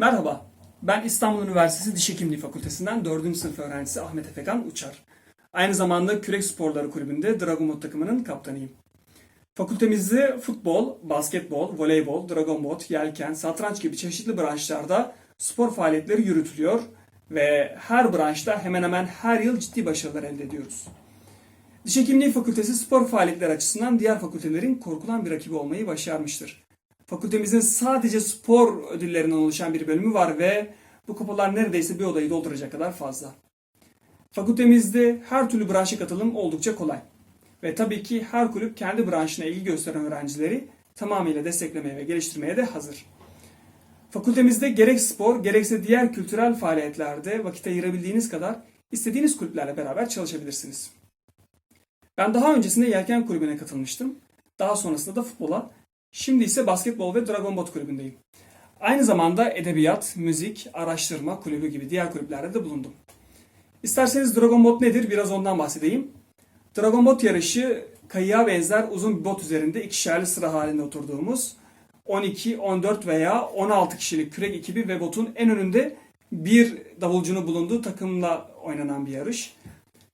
Merhaba, ben İstanbul Üniversitesi Diş Hekimliği Fakültesinden 4. sınıf öğrencisi Ahmet Efekan Uçar. Aynı zamanda Kürek Sporları Kulübü'nde Dragon takımının kaptanıyım. Fakültemizde futbol, basketbol, voleybol, dragon boat, yelken, satranç gibi çeşitli branşlarda spor faaliyetleri yürütülüyor ve her branşta hemen hemen her yıl ciddi başarılar elde ediyoruz. Diş Hekimliği Fakültesi spor faaliyetleri açısından diğer fakültelerin korkulan bir rakibi olmayı başarmıştır. Fakültemizin sadece spor ödüllerinden oluşan bir bölümü var ve bu kupalar neredeyse bir odayı dolduracak kadar fazla. Fakültemizde her türlü branşa katılım oldukça kolay. Ve tabii ki her kulüp kendi branşına ilgi gösteren öğrencileri tamamıyla desteklemeye ve geliştirmeye de hazır. Fakültemizde gerek spor gerekse diğer kültürel faaliyetlerde vakit ayırabildiğiniz kadar istediğiniz kulüplerle beraber çalışabilirsiniz. Ben daha öncesinde Yelken Kulübü'ne katılmıştım. Daha sonrasında da futbola. Şimdi ise basketbol ve Dragon Boat kulübündeyim. Aynı zamanda edebiyat, müzik, araştırma kulübü gibi diğer kulüplerde de bulundum. İsterseniz Dragon Boat nedir biraz ondan bahsedeyim. Dragon Boat yarışı kayığa benzer uzun bir bot üzerinde ikişerli sıra halinde oturduğumuz 12, 14 veya 16 kişilik kürek ekibi ve botun en önünde bir davulcunun bulunduğu takımla oynanan bir yarış.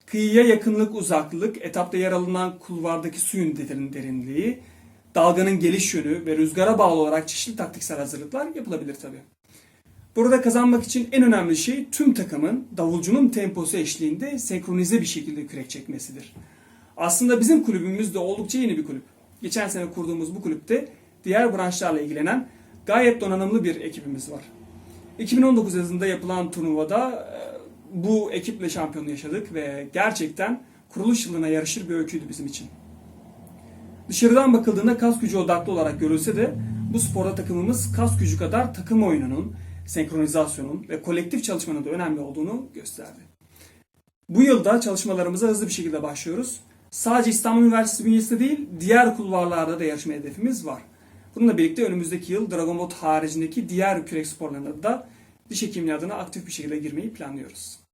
Kıyıya yakınlık, uzaklık, etapta yer alınan kulvardaki suyun derin- derinliği, dalganın geliş yönü ve rüzgara bağlı olarak çeşitli taktiksel hazırlıklar yapılabilir tabi. Burada kazanmak için en önemli şey tüm takımın davulcunun temposu eşliğinde senkronize bir şekilde kürek çekmesidir. Aslında bizim kulübümüz de oldukça yeni bir kulüp. Geçen sene kurduğumuz bu kulüpte diğer branşlarla ilgilenen gayet donanımlı bir ekibimiz var. 2019 yazında yapılan turnuvada e, bu ekiple şampiyonluğu yaşadık ve gerçekten kuruluş yılına yarışır bir öyküydü bizim için. Dışarıdan bakıldığında kas gücü odaklı olarak görülse de bu sporda takımımız kas gücü kadar takım oyununun, senkronizasyonun ve kolektif çalışmanın da önemli olduğunu gösterdi. Bu yılda çalışmalarımıza hızlı bir şekilde başlıyoruz. Sadece İstanbul Üniversitesi bünyesinde değil, diğer kulvarlarda da yarışma hedefimiz var. Bununla birlikte önümüzdeki yıl Dragon Boat haricindeki diğer kürek sporlarına da diş hekimliği adına aktif bir şekilde girmeyi planlıyoruz.